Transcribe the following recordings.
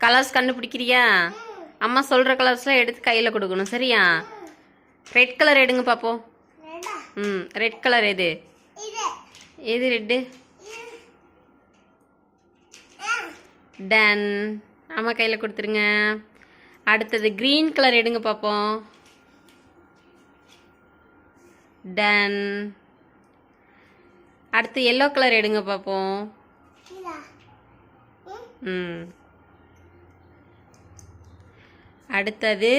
Colours கண்டுபிடிக்கிறியா? அம்மா சொல்கிற கலர்ஸ்லாம் எடுத்து கையில் கொடுக்கணும் சரியா? ரெட் கலர் எடுங்க பார்ப்போம் ம் ரெட் கலர் எது? எது ரெட்டு? டன் அம்மா கையில் கொடுத்துருங்க. அடுத்தது க்ரீன் கலர் எடுங்க பார்ப்போம் டன் அடுத்து எல்லோ கலர் எடுங்க பார்ப்போம் ம். அடுத்தது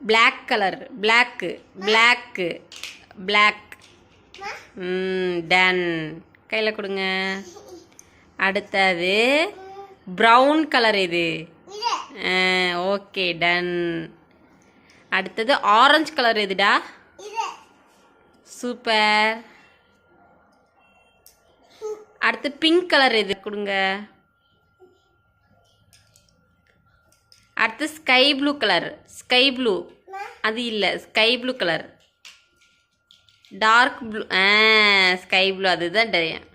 black colour black black black done கையில் கொடுங்க. அடுத்தது ப்ரௌன் கலர் இது ஓகே டன் அடுத்தது ஆரஞ்சு கலர் எதுடா? சூப்பர் அடுத்து பிங்க் கலர் எது? கொடுங்க. அடுத்து sky blue colour. Sky blue. அது இல்லை sky blue colour. Dark blue ஆ ஸ்கை ப்ளூ அதுதான்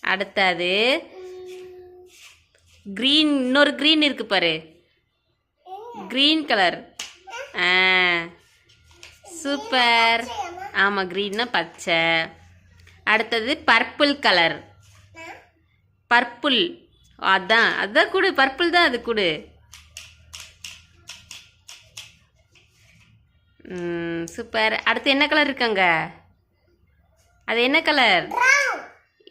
அடுத்தது க்ரீன் இன்னொரு க்ரீன் இருக்கு பாரு. Green colour. ஆ சூப்பர். ஆமாம் க்ரீன்னா பச்சை. அடுத்தது பர்பிள் கலர். பர்பிள். அதான் அதான் கொடு பர்பிள் தான் அது கொடு. சூப்பர் அடுத்து என்ன கலர் இருக்காங்க? அது என்ன கலர்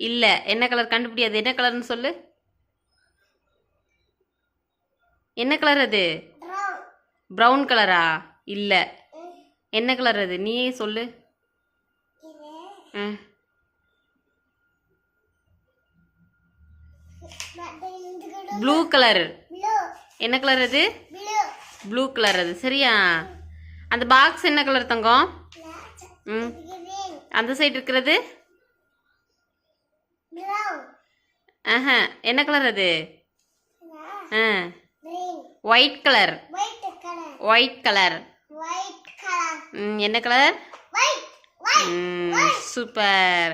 இல்லை என்ன கலர் கண்டுபிடி அது என்ன கலர்னு சொல்லு. என்ன கலர் அது? ப்ரௌன் கலரா இல்லை. என்ன கலர் அது? நீயே சொல்லு. ஆ ப்ளூ கலர் என்ன கலர் அது? ப்ளூ கலர் அது. சரியா? அந்த பாக்ஸ் என்ன கலர் தங்கம்? ம். அந்த சைடு இருக்கிறது? ஆஹா. என்ன கலர் அது? ஆ. ஒயிட் கலர் ஒயிட் கலர் என்ன கலர் சூப்பர்